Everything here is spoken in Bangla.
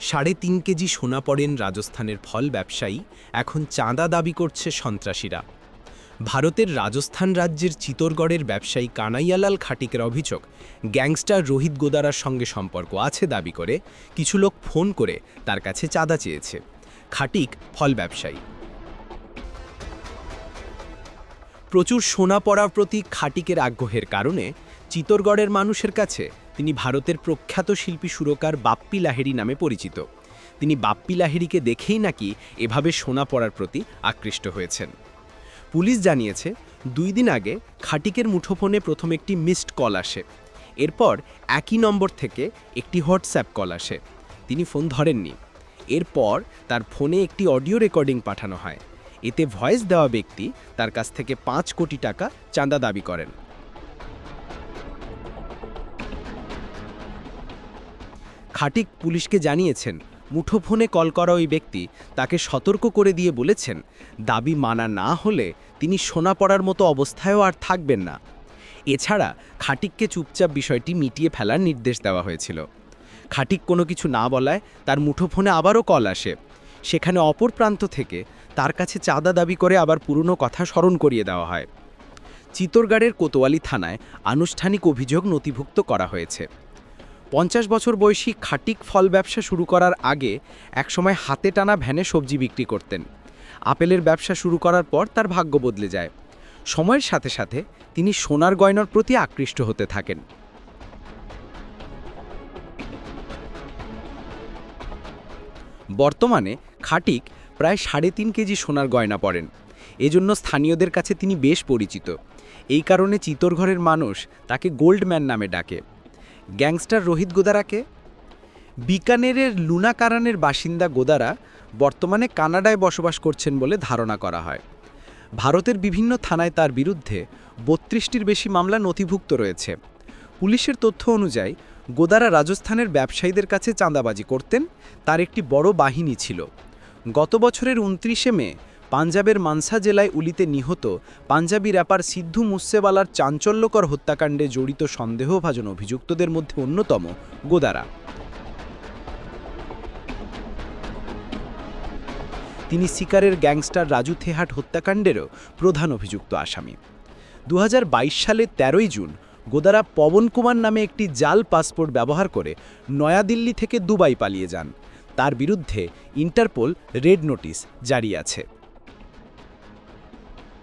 সাড়ে তিন কেজি সোনা পড়েন রাজস্থানের ফল ব্যবসায়ী, এখন চাঁদা দাবি করছে সন্ত্রাসীরা। ভারতের রাজস্থান রাজ্যের চিতোরগড়ের ব্যবসায়ী কানাইয়ালাল খাটিকের অভিযোগ, গ্যাংস্টার রোহিত গোদারার সঙ্গে সম্পর্ক আছে দাবি করে, কিছু লোক ফোন করে তার কাছে চাঁদা চেয়েছে। খাটিক ফল ব্যবসায়ী। প্রচুর সোনা পড়ার প্রতি খাটিকের আগ্রহের কারণে চিতোরগড়ের মানুষের কাছে তিনি ভারতের প্রখ্যাত শিল্পী সুরকার বাপ্পি লাহেরি নামে পরিচিত। তিনি বাপ্পি লাহেরিকে দেখেই নাকি এভাবে সোনা পড়ার প্রতি আকৃষ্ট হয়েছেন। পুলিশ জানিয়েছে, দুই দিন আগে খাটিকের মুঠোফোনে প্রথম একটি মিসড কল আসে। এরপর একই নম্বর থেকে একটি হোয়াটসঅ্যাপ কল আসে। তিনি ফোন ধরেননি। এরপর তার ফোনে একটি অডিও রেকর্ডিং পাঠানো হয়। এতে ভয়েস দেওয়া ব্যক্তি তার কাছ থেকে পাঁচ কোটি টাকা চাঁদা দাবি করেন। খাটিক পুলিশকে জানিয়েছেন, মুঠোফোনে কল করা ওই ব্যক্তি তাকে সতর্ক করে দিয়ে বলেছেন, দাবি মানা না হলে তিনি সোনা পড়ার মতো অবস্থায়ও আর থাকবেন না। এছাড়া খাটিককে চুপচাপ বিষয়টি মিটিয়ে ফেলার নির্দেশ দেওয়া হয়েছিল। খাটিক কোনো কিছু না বলায় তার মুঠোফোনে আবারও কল আসে। সেখানে অপর প্রান্ত থেকে তার কাছে চাঁদা দাবি করে আবার পুরনো কথা স্মরণ করিয়ে দেওয়া হয়। চিতোরগড়ের কোতোয়ালি থানায় আনুষ্ঠানিক অভিযোগ নথিভুক্ত করা হয়েছে। পঞ্চাশ বছর বয়সী খাটিক ফল ব্যবসা শুরু করার আগে একসময় হাতে টানা ভ্যানে সবজি বিক্রি করতেন। আপেলের ব্যবসা শুরু করার পর তার ভাগ্য বদলে যায়। সময়ের সাথে সাথে তিনি সোনার গয়নার প্রতি আকৃষ্ট হতে থাকেন। বর্তমানে খাটিক প্রায় সাড়ে তিন কেজি সোনার গয়না পরেন। এজন্য স্থানীয়দের কাছে তিনি বেশ পরিচিত। এই কারণে চিতোরঘরের মানুষ তাকে গোল্ডম্যান নামে ডাকে। গ্যাংস্টার রোহিত গোদারাকে? বিকানেরের লুনাকারানের বাসিন্দা গোদারা বর্তমানে কানাডায় বসবাস করছেন বলে ধারণা করা হয়। ভারতের বিভিন্ন থানায় তার বিরুদ্ধে বত্রিশটির বেশি মামলা নথিভুক্ত রয়েছে। পুলিশের তথ্য অনুযায়ী, গোদারা রাজস্থানের ব্যবসায়ীদের কাছে চাঁদাবাজি করতেন, তার একটি বড় বাহিনী ছিল। গত বছরের উনত্রিশে মে পাঞ্জাবের মানসা জেলায় উলিতে নিহত পাঞ্জাবি র্যাপার সিদ্ধু মুসেওয়ালার চাঞ্চল্যকর হত্যাকাণ্ডে জড়িত সন্দেহভাজন অভিযুক্তদের মধ্যে অন্যতম, গোদারা। তিনি সিকারের গ্যাংস্টার রাজু থেহাট হত্যাকাণ্ডেরও প্রধান অভিযুক্ত আসামি। দু সালের তেরোই জুন গোদারা পবন কুমার নামে একটি জাল পাসপোর্ট ব্যবহার করে নয়াদিল্লি থেকে দুবাই পালিয়ে যান। তার বিরুদ্ধে ইন্টারপোল রেড নোটিশ জারি আছে।